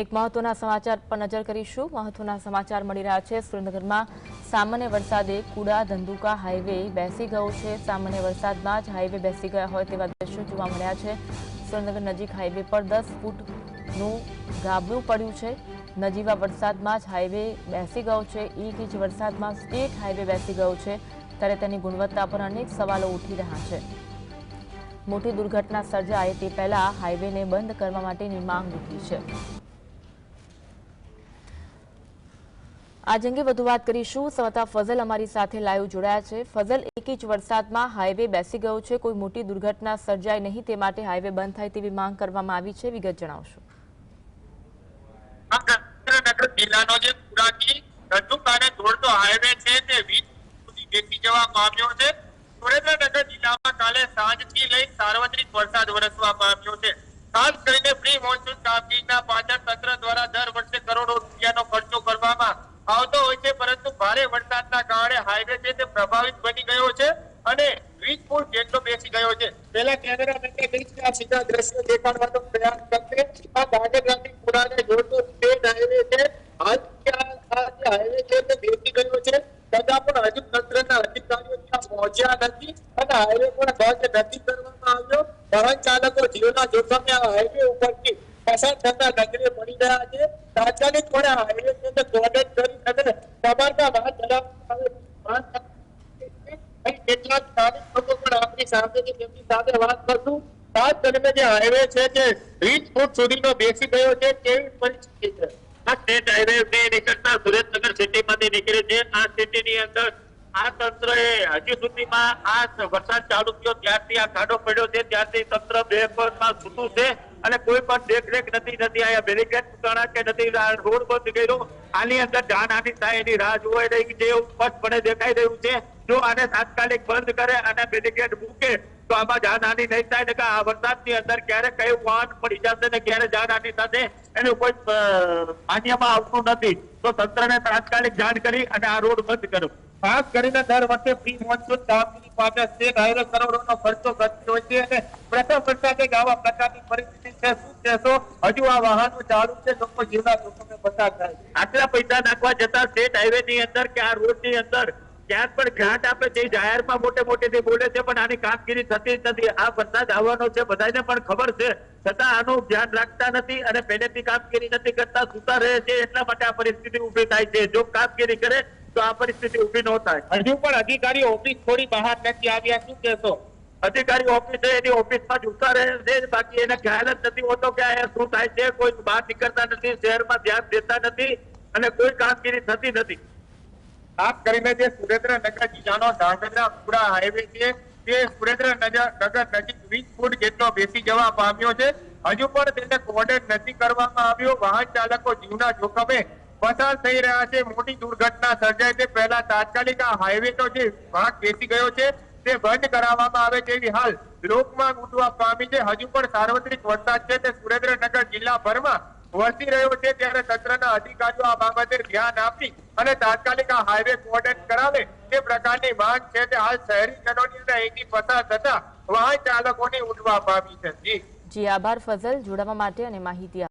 એક મહત્વના સમાચાર પર નજર કરીશું. મહત્વના સમાચાર મળી રહ્યા છે. સુરેન્દ્રનગરમાં સામાન્ય વરસાદે કુડા, ધંધુકા, હાઈવે બેસી ગયો છે. સામાન્ય વરસાદમાં જ હાઈવે બેસી ગયા હોય તેવા દ્રશ્યો જોવા મળ્યા છે. સુરેન્દ્રનગર નજીક હાઈવે પર દસ ફૂટનું ગાબડું પડ્યું છે. નજીવા વરસાદમાં જ હાઈવે બેસી ગયો છે. એક ઇંચ વરસાદમાં સ્ટેટ હાઈવે બેસી ગયો છે. ત્યારે તેની ગુણવત્તા પર અનેક સવાલો ઉઠી રહ્યા છે. મોટી દુર્ઘટના સર્જાય તે પહેલા હાઈવેને બંધ કરવા માટેની માંગ ઉઠી છે. આજ અંગે વધુ વાત કરીશું. સમતા ફઝલ અમારી સાથે લાઈવ જોડાયા છે. ફઝલ એક ઇંચ વરસાદમાં હાઈવે બેસી ગયો છે. કોઈ મોટી દુર્ઘટના સર્જાય નહીં તે માટે હાઈવે બંધ થાય તેવી માંગ કરવામાં આવી છે. વિગત જણાવશો. જે પુરાકી ધંધુકાને જોડતો છે તે વીજ સુધી બેસી જવા પામ્યો છે. સુરેન્દ્રનગર જિલ્લામાં કાલે સાંજથી લઈ સાર્વત્રિક વરસાદ વરસવા પામ્યો છે ખાસ કરીને પ્રી મોન્સૂન કામગીરીના પાછળ તંત્ર દ્વારા દર વર્ષે કરોડો રૂપિયાનો ખર્ચો કરવામાં આવતો હોય છે, પરંતુ ભારે વરસાદના કારણે હાઈવે છે તે પ્રભાવિત બની ગયો છે અને વીજ પુલ જેટલો બેસી ગયો છે. પહેલા કેમેરામેનને કહીશ આ સીધા દ્રશ્યો દેખાડવાનો પ્રયાસ કરશે. આ ગાંધીગ્રામથી પુરાને જોડતો સ્ટેટ હાઈવે છે. હાલ હાઈવે છે તે બેસી ગયો છે. તથા પણ હજુ તંત્રના અધિકારીઓ ત્યાં પહોંચ્યા નથી અને હાઈવે પણ બંધ નથી કરવામાં આવ્યો. વાહન ચાલકો જીવના જોખમે આ હાઈવે ઉપરથી પસાર થતા નગરે પડી રહ્યા છે. તાત્કાલિક પણ હાઈવે છે તે સ્થાનિક લોકો પણ આપણી છે આ સ્ટેટ હાઈવે છે. આ સિટીની અંદર આ સુધીમાં આ વરસાદ ચાલુ થયો. ત્યારથી આ ખાડો પડ્યો છે. ત્યારથી તંત્ર બેફરમાં છૂટું છે. અને કોઈ પણ દેખરેખ નથી નથી. અહીંયા બેરિકેડ મૂકાણા કે નથી. રોડ બંધ કર્યો. આની અંદર જાનહાની થાય એની રાહ જોવાઈ રહી છે. એવું સ્પષ્ટપણે દેખાઈ રહ્યું છે. જો આને તાત્કાલિક બંધ કરે અને બેરિકેડ મૂકે, તો આમાં જાનહાની નહીં થાય. કે આ વરસાદની અંદર ક્યારે કયું વાહન પડી જશે ને ક્યારે જાનહાની થશે, એનું કોઈ માન્યમાં આવતું નથી. તો તંત્રને તાત્કાલિક જાણ કરી અને આ રોડ બંધ કરો ખાસ કરીને દર વર્ષે પ્રી મોન્સૂન કામગીરી માટે સ્ટેટ હાઈવે કરોડોનો ખર્ચો કરતી હોય છે અને પ્રથમ વરસાદે આવા પ્રકારની પરિસ્થિતિ છે. શું કહેશો? હજુ આ વાહનો ચાલુ છે. લોકો જીવના જોખમે પસાર થાય આટલા પૈસા નાખવા જતા સ્ટેટ હાઈવે ની અંદર કે આ રોડની અંદર ક્યાંક પણ ગ્રાન્ટ આપે છે જાહેરમાં મોટે મોટેથી બોલે છે, પણ આની કામગીરી થતી નથી. આ વરસાદ આવવાનો છે. બધાને પણ ખબર છે. છતાં આનું ધ્યાન રાખતા નથી અને પહેલેથી કામગીરી નથી કરતા, સુતા રહે છે. એટલા માટે આ પરિસ્થિતિ ઊભી થાય છે. જો કામગીરી કરે તો આ પરિસ્થિતિ ઊભી ન થાય. હજુ પણ અધિકારી ઓફિસ છોડી બહાર નથી આવ્યા શું કહેશો? અધિકારી ઓફિસે એની ઓફિસમાં જ ઉતા રહે છે બાકી એને ખ્યાલ જ નથી હોતો કે અહીંયા શું થાય છે કોઈ બહાર નીકળતા નથી શહેરમાં ધ્યાન દેતા નથી અને કોઈ કામગીરી થતી નથી. ખાસ કરીને જે સુરેન્દ્રનગર જિલ્લાનો ધાંગધ્રા પુરા હાઈવે છે તે સુરેન્દ્રનગર નગર નજીક વીસ ફૂટ જેટલો બેસી જવા પામ્યો છે. હજુ પણ તેને કોર્ડન નથી કરવામાં આવ્યો. વાહન ચાલકો જીવના જોખમે પસાર થઈ રહ્યા છે. મોટી દુર્ઘટના સર્જાય તે પહેલા તાત્કાલિક આ હાઈવે નો જે ભાગ બેસી ગયો છે, તે બંધ કરાવવામાં આવે તેવી હાલ લોકમાં ઉઠવા પામી છે. હજુ પણ સાર્વત્રિક વરસાદ છે. તે સુરેન્દ્રનગર જિલ્લાભરમાં વરસી રહ્યો છે. ત્યારે તંત્રના અધિકારીઓ આ બાબતે ધ્યાન આપી અને તાત્કાલિક આ હાઈવે કોર્ડન કરાવે તે પ્રકારની માંગ છે તે હાલ શહેરીજનોની અને અહીંથી પસાર થતા વાહન ચાલકોની ઉઠવા પામી છે. જી. જી, આભાર ફઝલ. જોડાવા માટે અને માહિતી